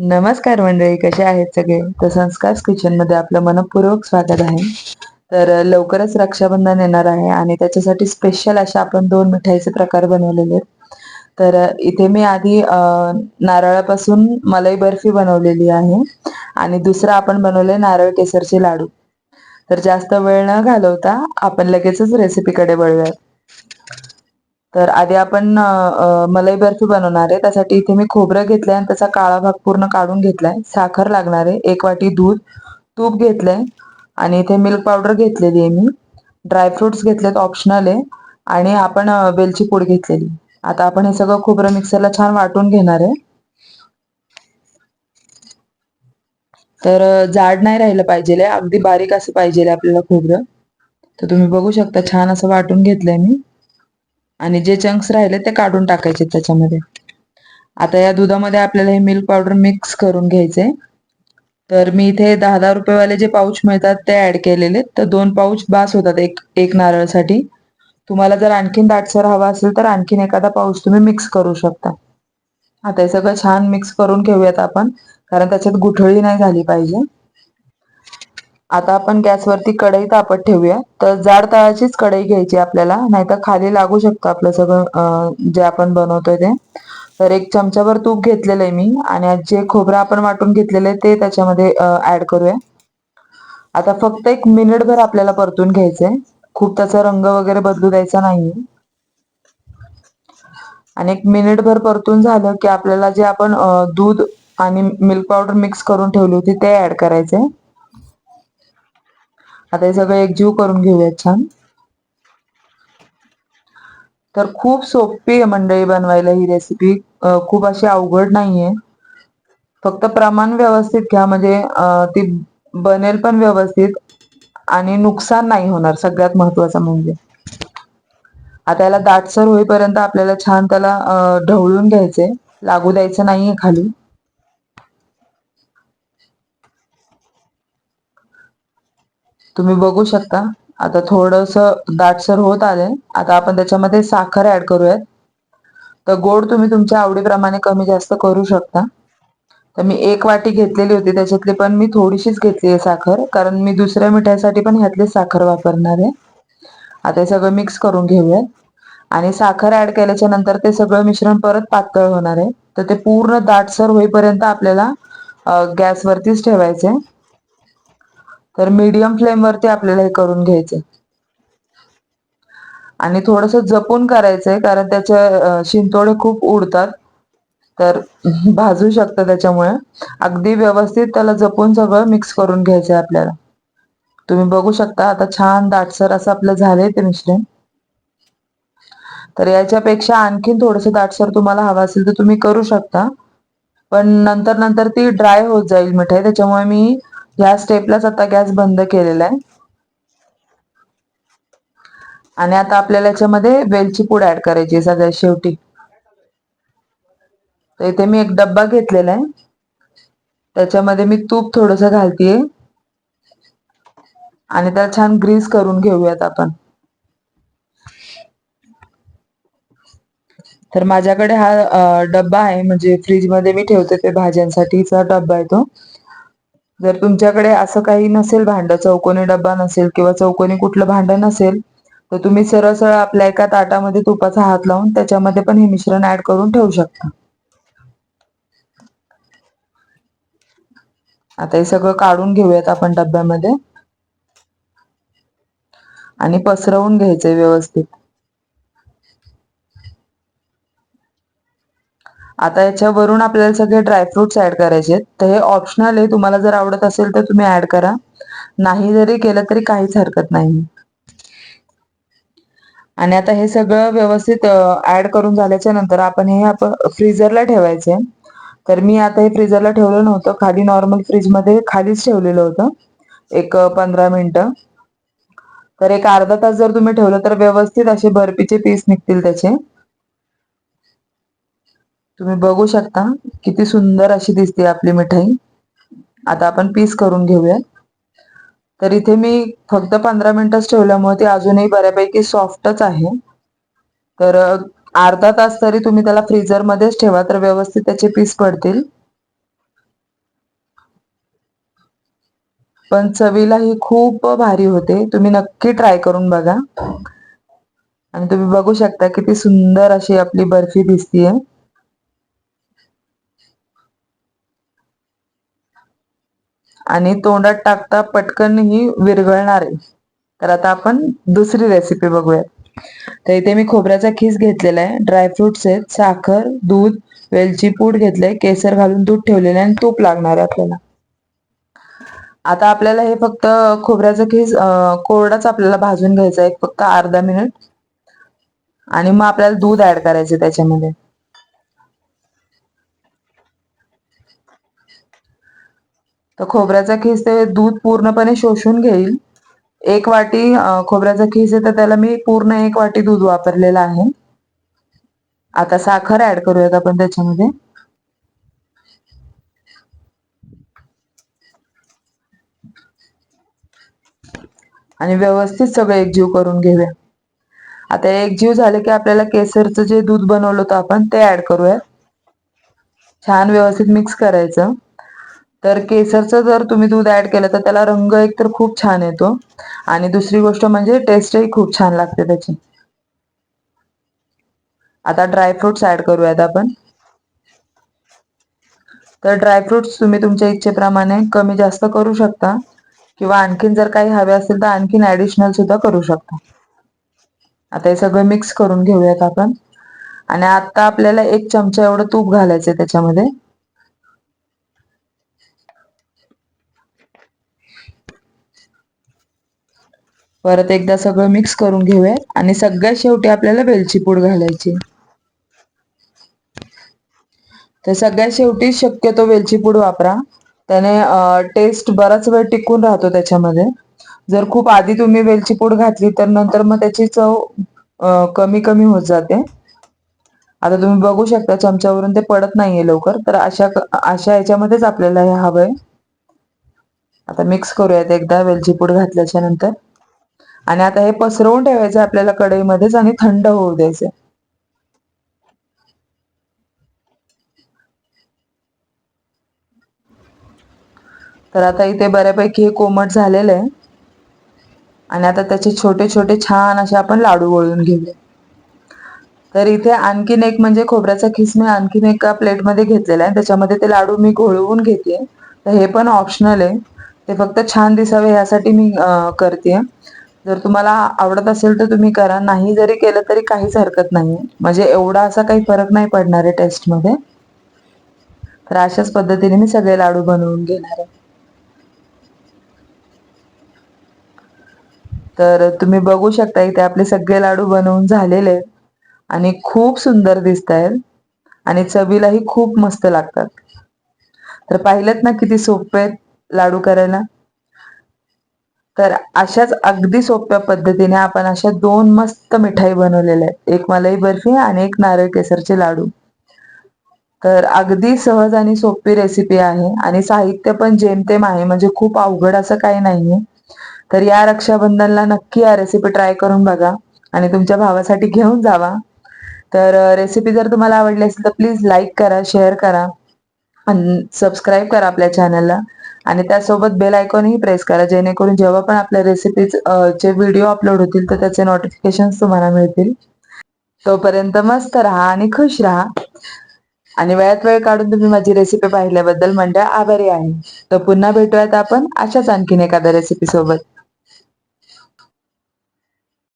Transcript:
नमस्कार मंडळी कसे आहेत सगळे? तर संस्कार किचनमध्ये आपलं मनपूर्वक स्वागत आहे. तर लवकरच रक्षाबंधन येणार आहे आणि त्याच्यासाठी स्पेशल अशा आपण दोन मिठाईचे प्रकार बनवलेले आहेत. तर इथे मी आधी नारळापासून मलाई बर्फी बनवलेली आहे आणि दुसरं आपण बनवले नारळ केसरचे लाडू. तर जास्त वेळ न घालवता आपण लगेचच रेसिपीकडे वळूयात. तर आधी आपण मलाई बर्फी बनवणार आहे. त्यासाठी इथे मी खोबरं घेतलंय आणि त्याचा काळा भाग पूर्ण काढून घेतलाय. साखर लागणार आहे. एक वाटी दूध तूप घेतलंय आणि इथे मिल्क पावडर घेतलेली आहे मी. ड्रायफ्रुट्स घेतलेत ऑप्शनल आहे. आणि आपण वेलची पूड घेतलेली. आता आपण हे सगळं खोबरं मिक्सरला छान वाटून घेणार आहे. तर जाड नाही राहिलं पाहिजे अगदी बारीक असं पाहिजे आपल्याला खोबरं. तर तुम्ही बघू शकता छान असं वाटून घेतलंय मी. आणि जे चंक्स राहिले ते काढून टाकायचे त्याच्यामध्ये. आता या दुधामध्ये आपल्याला हे मिल्क पावडर मिक्स करून घ्यायचे. तर मी इथे दहा दहा रुपयेवाले जे पाऊच मिळतात ते ऍड केलेले. तर दोन पाऊच बास होतात एक एक नारळसाठी. तुम्हाला जर आणखीन दाटसर हवा असेल तर आणखीन एखादा पाऊच तुम्ही मिक्स करू शकता. आता हे सगळं छान मिक्स करून घेऊयात आपण कारण त्याच्यात गुठळी नाही झाली पाहिजे. आता आपण गॅसवरती कढई तापत ठेवूया. तर जाड तळाचीच कढई घ्यायची आपल्याला नाहीतर खाली लागू शकतं आपलं सगळं जे आपण बनवतोय ते. तर एक चमचाभर तूप घेतलेलं आहे मी आणि जे खोबरं आपण वाटून घेतलेलं आहे ते त्याच्यामध्ये ऍड करूया. आता फक्त एक मिनिटभर आपल्याला परतून घ्यायचंय. खूप त्याचा रंग वगैरे बदलू द्यायचा नाहीये. आणि एक मिनिटभर परतून झालं की आपल्याला जे आपण दूध आणि मिल्क पावडर मिक्स करून ठेवली होती ते ऍड करायचे आता हे सगळं एकजीव करून घेऊयात छान. तर खूप सोपी आहे मंडळी बनवायला ही रेसिपी खूप अशी अवघड नाहीये. फक्त प्रमाण व्यवस्थित घ्या. म्हणजे ती बनेल पण व्यवस्थित आणि नुकसान नाही होणार. सगळ्यात महत्वाचं म्हणजे. आता याला दाटसर होईपर्यंत आपल्याला छान त्याला ढवळून घ्यायचे लागू द्यायचं नाहीये खाली. तुम्ही बघू शकता. आता थोडस दाटसर होत आले. आता आपण त्याच्यामध्ये साखर ऍड करूयात. तर गोड तुम्ही तुमच्या आवडीप्रमाणे कमी जास्त करू शकता. तर मी एक वाटी घेतलेली होती. त्याच्यातली पण मी थोडीशीच घेतली आहे साखर. कारण मी दुसऱ्या मिठाईसाठी पण ह्यातली साखर वापरणार आहे. आता हे सगळं मिक्स करून घेऊयात. आणि साखर ऍड केल्याच्यानंतर ते सगळं मिश्रण परत पातळ होणार आहे. तर ते पूर्ण दाटसर होईपर्यंत आपल्याला गॅसवरतीच ठेवायचे तर मीडियम फ्लेमवरती आपल्याला हे करून घ्यायचे आणि थोडस जपून करायचंय कारण त्याच्या शिंतोडे खूप उडतात. तर भाजू शकतं त्याच्यामुळे. अगदी व्यवस्थित त्याला जपून सगळं मिक्स करून घ्यायचंय आपल्याला. तुम्ही बघू शकता आता छान दाटसर असं आपलं झालंय ते मिश्रण तर याच्यापेक्षा आणखीन थोडस दाटसर तुम्हाला हवं असेल तर तुम्ही करू शकता. पण नंतर नंतर ती ड्राय होत जाईल मिठाई त्याच्यामुळे मी ह्या स्टेपलाच आता गॅस बंद केलेला आहे. आणि आता आपल्याला याच्यामध्ये वेलची पूड ऍड करायची सगळ्यात शेवटी. तर इथे मी एक डब्बा घेतलेला आहे. त्याच्यामध्ये मी तूप थोडस घालतीये. आणि त्याला छान ग्रीस करून घेऊयात आपण. तर माझ्याकडे हा डब्बा आहे. म्हणजे फ्रीजमध्ये मी ठेवते ते भाज्यांसाठीचा डब्बा आहे तो. जर तुमच्याकडे असं काही नसेल भांडं चौकोनी डब्बा नसेल किंवा चौकोनी कुठलं भांड नसेल तर तुम्ही सरळ सरळ आपल्या एका ताटामध्ये तुपाचा हात लावून त्याच्यामध्ये पण हे मिश्रण ऍड करून ठेवू शकता. आता हे सगळं काढून घेऊयात आपण डब्यामध्ये. आणि पसरवून घ्यायचंय व्यवस्थित. आता याच्यावरून आपल्याला सगळे ड्रायफ्रुट्स ऍड करायचे तर हे ऑप्शनल आहे. तुम्हाला जर आवडत असेल तर तुम्ही ऍड करा. नाही जरी केलं तरी काहीच हरकत नाही. आणि आता हे सगळं व्यवस्थित ऍड करून झाल्याच्यानंतर आपण हे आपण फ्रीजरला ठेवायचे. तर मी आता हे फ्रीजरला ठेवलं नव्हतं. खाली नॉर्मल फ्रीजमध्ये खालीच ठेवलेलं होतं. एक पंधरा मिनिटं. तर एक अर्धा तास जर तुम्ही ठेवलं तर व्यवस्थित असे बर्फीचे पीस निघतील त्याचे. तुम्ही बघू शकता किती सुंदर अशी दिसते आपली मिठाई. आता आपण पीस करून घेऊया. तर इथे मी फक्त पंधरा मिनिटच ठेवल्यामुळे ती अजूनही बऱ्यापैकी सॉफ्टच आहे. तर अर्धा तास तरी तुम्ही त्याला फ्रीजरमध्येच ठेवा तर व्यवस्थित त्याचे पीस पडतील. पण चवीला ही खूप भारी होते. तुम्ही नक्की ट्राय करून बघा. आणि तुम्ही बघू शकता किती सुंदर अशी आपली बर्फी दिसतीये. आणि तोंडात टाकता पटकन ही विरघळणार आहे. तर आता आपण दुसरी रेसिपी बघूया. तर इथे मी खोबऱ्याचा खीस घेतलेला आहे. ड्रायफ्रुट्स आहेत. साखर दूध वेलची पूड घेतलंय. केसर घालून दूध ठेवलेलं आहे आणि तूप लागणार आहे आपल्याला. आता आपल्याला हे फक्त खोबऱ्याचा खीस कोरडाच आपल्याला भाजून घ्यायचा आहे. फक्त अर्धा मिनिट आणि मग आपल्याला दूध ऍड करायचे त्याच्यामध्ये. तर खोबऱ्याचा खीस ते दूध पूर्णपणे शोषून घेईल. एक वाटी खोबऱ्याचा खीस आहे तर त्याला मी पूर्ण एक वाटी दूध वापरलेलं आहे. आता साखर ऍड करूयात आपण त्याच्यामध्ये. आणि व्यवस्थित सगळं एकजीव करून घेऊया. आता एकजीव झाले की आपल्याला केसरचं जे दूध बनवलं होतं आपण ते ऍड करूयात. छान व्यवस्थित मिक्स करायचं. तर केसरचं जर तुम्ही दूध ऍड केलं तर त्याला रंग एक तर खूप छान येतो. आणि दुसरी गोष्ट म्हणजे टेस्टही खूप छान लागते त्याची. आता ड्रायफ्रुट्स ऍड करूयात आपण. तर ड्रायफ्रुट्स तुम्ही तुमच्या इच्छेप्रमाणे कमी जास्त करू शकता. किंवा आणखीन जर काही हवे असेल तर आणखीन ऍडिशनल सुद्धा करू शकता. आता हे सगळं मिक्स करून घेऊयात आपण. आणि आता आपल्याला एक चमचा एवढं तूप घालायचंय त्याच्यामध्ये. परत एकदा सगळं मिक्स करून घेऊयात आणि सगळ्यात शेवटी आपल्याला वेलची पूड घालायची. तर सगळ्यात शेवटी शक्यतो वेलची पूड वापरा. त्याने टेस्ट बराच वेळ टिकून राहतो त्याच्यामध्ये. जर खूप आधी तुम्ही वेलची पूड घातली तर नंतर मग त्याची चव कमी कमी होत जाते. आता तुम्ही बघू शकता चमच्यावरून ते पडत नाहीये लवकर. तर अशा अशा याच्यामध्येच आपल्याला हे हवंय. आता मिक्स करूयात एकदा वेलची पूड घातल्याच्या नंतर. आणि आता हे पसरवून ठेवायचं आपल्याला कढईमध्येच आणि थंड होऊ द्यायचं तर आता इथे बऱ्यापैकी हे कोमट झालेलं आहे. आणि आता त्याचे छोटे छोटे छान असे आपण लाडू वळून घेऊया. तर इथे आणखीन एक म्हणजे खोबऱ्याचा खिस मी आणखीन एका प्लेटमध्ये घेतलेला आहे. त्याच्यामध्ये ते लाडू मी घोळवून घेते तर हे पण ऑप्शनल आहे. ते फक्त छान दिसावे यासाठी मी करते जर तुम्हाला आवडत असेल तर तुम्ही करा. नाही जरी केलं तरी काहीच हरकत नाही म्हणजे एवढा असा काही फरक नाही पडणार आहे टेस्टमध्ये तर अशाच पद्धतीने मी सगळे लाडू बनवून घेणार आहे. तर तुम्ही बघू शकता इथे आपले सगळे लाडू बनवून झालेले आहेत. आणि खूप सुंदर दिसत आहेत आणि चवीलाही खूप मस्त लागतात. तर पाहिलेत ना किती सोपे आहेत लाडू करायला? तर अशाच अगदी सोप्या पद्धतीने आपण अशा दोन मस्त मिठाई बनवलेल्या आहेत. एक मलाई बर्फी आणि एक नारळ केसरचे लाडू. तर अगदी सहज आणि सोपी रेसिपी आहे आणि साहित्य पण जेमतेम आहे म्हणजे खूप अवघड असं काही नाहीये. तर या रक्षाबंधनला नक्की या रेसिपी ट्राय करून बघा आणि तुमच्या भावासाठी घेऊन जावा. तर रेसिपी जर तुम्हाला आवडली असेल तर प्लीज लाईक करा शेअर करा आणि सबस्क्राईब करा आपल्या चॅनलला आणि त्यासोबत बेल आयकॉनही प्रेस करा जेणेकरून जेव्हा पण आपल्या रेसिपीज चे व्हिडिओ अपलोड होतील तर त्याचे नोटिफिकेशन तुम्हाला मिळतील. तोपर्यंत मस्त राहा आणि खुश राहा. आणि वेळात वेळ काढून तुम्ही माझी रेसिपी पाहिल्याबद्दल म्हणजे आभारी आहे. तर पुन्हा भेटूयात आपण अशाच आणखीन एखाद्या रेसिपी सोबत.